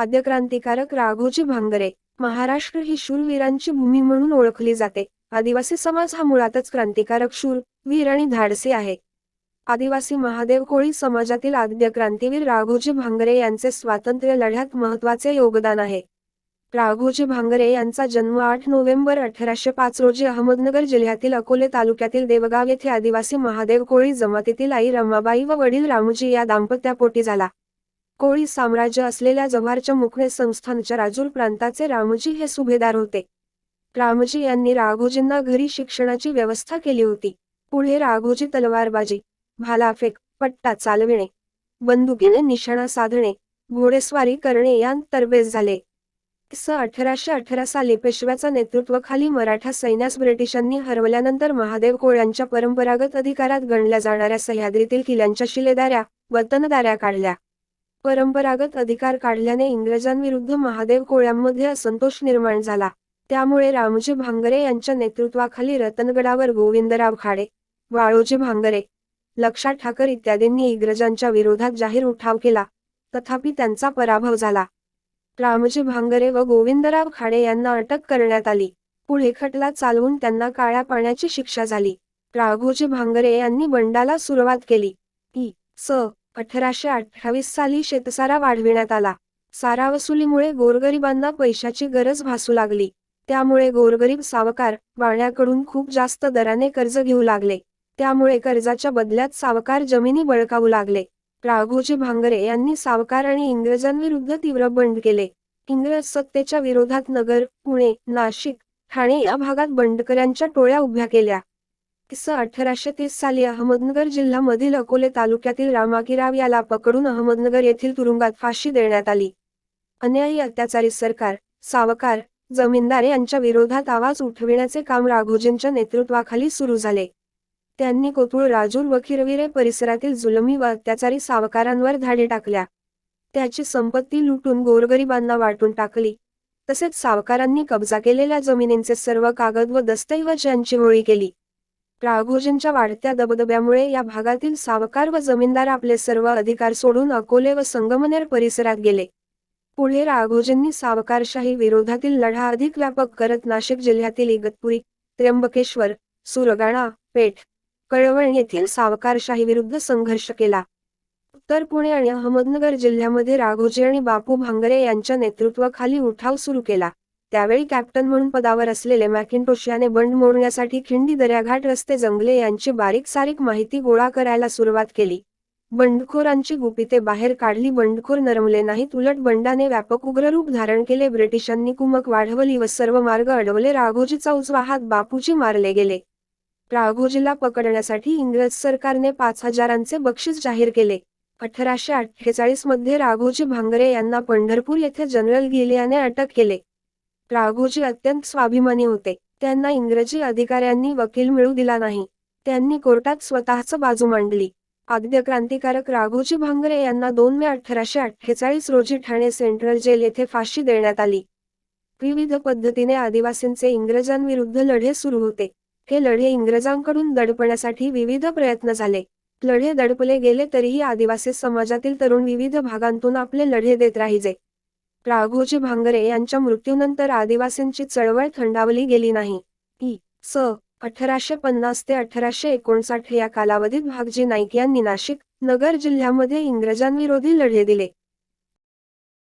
आद्य क्रांतिकारक राघोजी भांगरे. महाराष्ट्र ही शूरवीरांची भूमी म्हणून ओळखली जाते. आदिवासी समाज हा मुळातच क्रांतिकारक शूर वीर आणि धाडसी आहे. आदिवासी महादेव कोळी समाजातील आद्य क्रांतीवीर राघोजी भांगरे यांचे स्वातंत्र्य लढ्यात महत्त्वाचे योगदान आहे. राघोजी भांगरे यांचा जन्म आठ नोव्हेंबर अठराशे पाच रोजी अहमदनगर जिल्ह्यातील अकोले तालुक्यातील देवगाव येथे आदिवासी महादेव कोळी जमातीतील आई रमाबाई व वडील रामजी या दाम्पत्यापोटी झाला. कोळी साम्राज्य असलेल्या जव्हारच्या मुखणे संस्थानच्या राजूर प्रांताचे रामजी हे सुभेदार होते. रामजी यांनी राघोजींना घरी शिक्षणाची व्यवस्था केली होती. पुढे राघोजी तलवारबाजी भालाफेक पट्टा चालविणे बंदुकीने निशाणा साधणे घोडेस्वारी करणे यांत तरबेज झाले. स अठराशे अठरा साली पेशव्याच्या नेतृत्वाखाली मराठा सैन्यास ब्रिटिशांनी हरवल्यानंतर महादेव कोळ्यांच्या परंपरागत अधिकारात गणल्या जाणाऱ्या सह्याद्रीतील किल्ल्यांच्या शिलेदाऱ्या वतनदाऱ्या काढल्या. परंपरागत अधिकार काढल्याने इंग्रजांविरुद्ध महादेव कोळ्यांमध्ये असंतोष निर्माण झाला. त्यामुळे रामजी भांगरे यांच्या नेतृत्वाखाली रतनगडावर गोविंदराव खाडे वाळोजी भांगरे लक्षा ठाकर इत्यादींनी इंग्रजांच्या विरोधात जाहीर उठाव केला. तथापि त्यांचा पराभव झाला. रामजी भांगरे व गोविंदराव खाडे यांना अटक करण्यात आली. पुढे खटला चालवून त्यांना काळ्या पाण्याची शिक्षा झाली. राघोजी भांगरे यांनी बंडाला सुरुवात केली. इ स. अठराशे अठ्ठावीस साली शेतसारा वाढविण्यात आला. सारा वसुलीमुळे गोरगरिबांना पैशाची गरज भासू लागली. त्यामुळे गोरगरीब सावकार वाण्याकडून खूप जास्त दराने कर्ज घेऊ लागले. त्यामुळे कर्जाच्या बदल्यात सावकार जमिनी बळकावू लागले. राघोजी भांगरे यांनी सावकार आणि इंग्रजांविरुद्ध तीव्र बंड केले. इंग्रज सत्तेच्या विरोधात नगर पुणे नाशिक ठाणे या भागात बंडकऱ्यांच्या टोळ्या उभ्या केल्या. स अठराशे तीस साली अहमदनगर जिल्ह्यामधील अकोले तालुक्यातील रामागिराव याला पकडून अहमदनगर येथील तुरुंगात फाशी देण्यात आली. अन्यायी अत्याचारी सरकार सावकार जमीनदार यांच्या विरोधात आवाज उठविण्याचे काम राघोजींच्या नेतृत्वाखाली सुरू झाले. त्यांनी कोतुळ राजूर व खिरविरे परिसरातील जुलमी व अत्याचारी सावकारांवर धाडी टाकल्या. त्याची संपत्ती लुटून गोरगरिबांना वाटून टाकली. तसेच सावकारांनी कब्जा केलेल्या जमिनींचे सर्व कागद व दस्तऐवज यांची होळी केली. राघोजींच्या वाढत्या दबदब्यामुळे या भागातील सावकार व जमीनदार आपले सर्व अधिकार सोडून अकोले व संगमनेर परिसरात गेले. पुढे राघोजींनी सावकारशाही विरोधातील लढा अधिक व्यापक करत नाशिक जिल्ह्यातील इगतपुरी त्र्यंबकेश्वर सुरगाणा पेठ कळवण येथील सावकारशाही विरुद्ध संघर्ष केला. उत्तर पुणे आणि अहमदनगर जिल्ह्यामध्ये राघोजी आणि बापू भांगरे यांच्या नेतृत्वाखाली उठाव सुरू केला. त्यावेळी कॅप्टन म्हणून पदावर असलेले मॅकिंटोश याने बंड मोडण्यासाठी खिंडी दर्याघाट रस्ते जंगले यांची बारीक सारीक माहिती गोळा करायला सुरुवात केली. बंडखोरांची गुपिते बाहेर काढली. बंडखोर नरमले नाहीत. उलट बंडाने व्यापक उग्ररूप धारण केले. ब्रिटिशांनी कुमक वाढवली व सर्व मार्ग अडवले. राघोजीचा उजवा हात बापूजी मारले गेले. राघोजीला पकडण्यासाठी इंग्रज सरकारने पाच हजारांचे बक्षीस जाहीर केले. अठराशे अठ्ठेचाळीसमध्ये राघोजी भांगरे यांना पंढरपूर येथे जनरल गिले याने अटक केले. राघोजी अत्यंत स्वाभिमानी होते. त्यांना इंग्रजी अधिकाऱ्यांनी वकील मिळू दिला नाही. त्यांनी कोर्टात स्वतःच बाजू मांडली. आद्य क्रांतिकारक राघोजी भांगरे यांना दोन मे अठराशे अठ्ठेचाळीस रोजी ठाणे सेंट्रल जेल येथे फाशी देण्यात आली. विविध पद्धतीने आदिवासींचे इंग्रजांविरुद्ध लढे सुरू होते. हे लढे इंग्रजांकडून दडपण्यासाठी विविध प्रयत्न झाले. लढे दडपले गेले तरीही आदिवासी समाजातील तरुण विविध भागांतून आपले लढे देत राहिले. राघोजी भांगरे यांच्या मृत्यूनंतर आदिवासींची चळवळ थंडावली गेली नाही. ई स. अठराशे पन्नास ते अठराशे एकोणसाठ या कालावधीत भागजी नाईक यांनी नाशिक नगर जिल्ह्यामध्ये इंग्रजांविरोधी लढे दिले.